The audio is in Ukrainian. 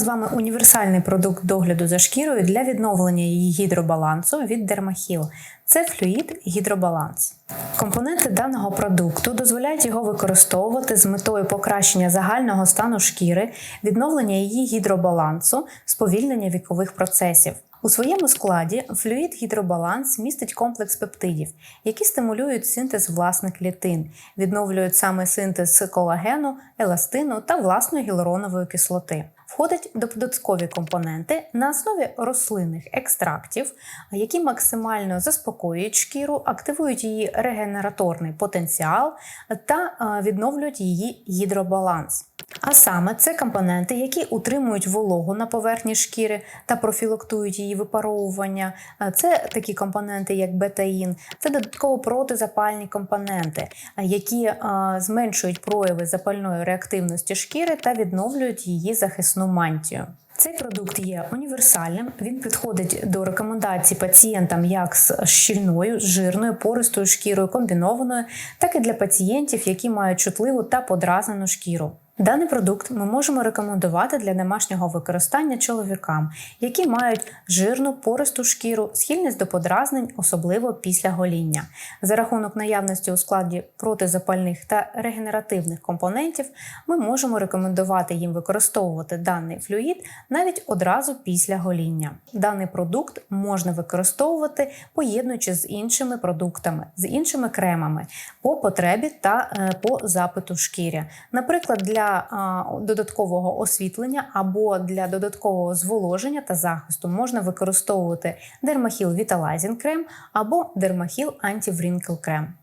з вами універсальний продукт догляду за шкірою для відновлення її гідробалансу від Дермахіл. Це флюїд гідробаланс. Компоненти даного продукту дозволяють його використовувати з метою покращення загального стану шкіри, відновлення її гідробалансу, сповільнення вікових процесів. У своєму складі флюїд гідробаланс містить комплекс пептидів, які стимулюють синтез власних клітин, відновлюють саме синтез колагену, еластину та власної гіалуронової кислоти. Входять додаткові компоненти на основі рослинних екстрактів, які максимально заспокоюють шкіру, активують її регенераторний потенціал та е, відновлюють її гідробаланс. А саме це компоненти, які утримують вологу на поверхні шкіри та профілактують її випаровування. Це такі компоненти, як бетаїн, це додатково протизапальні компоненти, які зменшують прояви запальної реактивності шкіри та відновлюють її захисну мантію. Цей продукт є універсальним. Він підходить до рекомендацій пацієнтам як з щільною, жирною, пористою шкірою, комбінованою, так і для пацієнтів, які мають чутливу та подразнену шкіру. Даний продукт ми можемо рекомендувати для домашнього використання чоловікам, які мають жирну пористу шкіру, схильність до подразнень, особливо після гоління. За рахунок наявності у складі протизапальних та регенеративних компонентів, ми можемо рекомендувати їм використовувати даний флюїд навіть одразу після гоління. Даний продукт можна використовувати поєднуючи з іншими продуктами, з іншими кремами по потребі та е, по запиту шкірі. Наприклад, для а, додаткового освітлення або для додаткового зволоження та захисту можна використовувати дермахіл Vitalizing крем або дермахіл Anti-Wrinkle крем.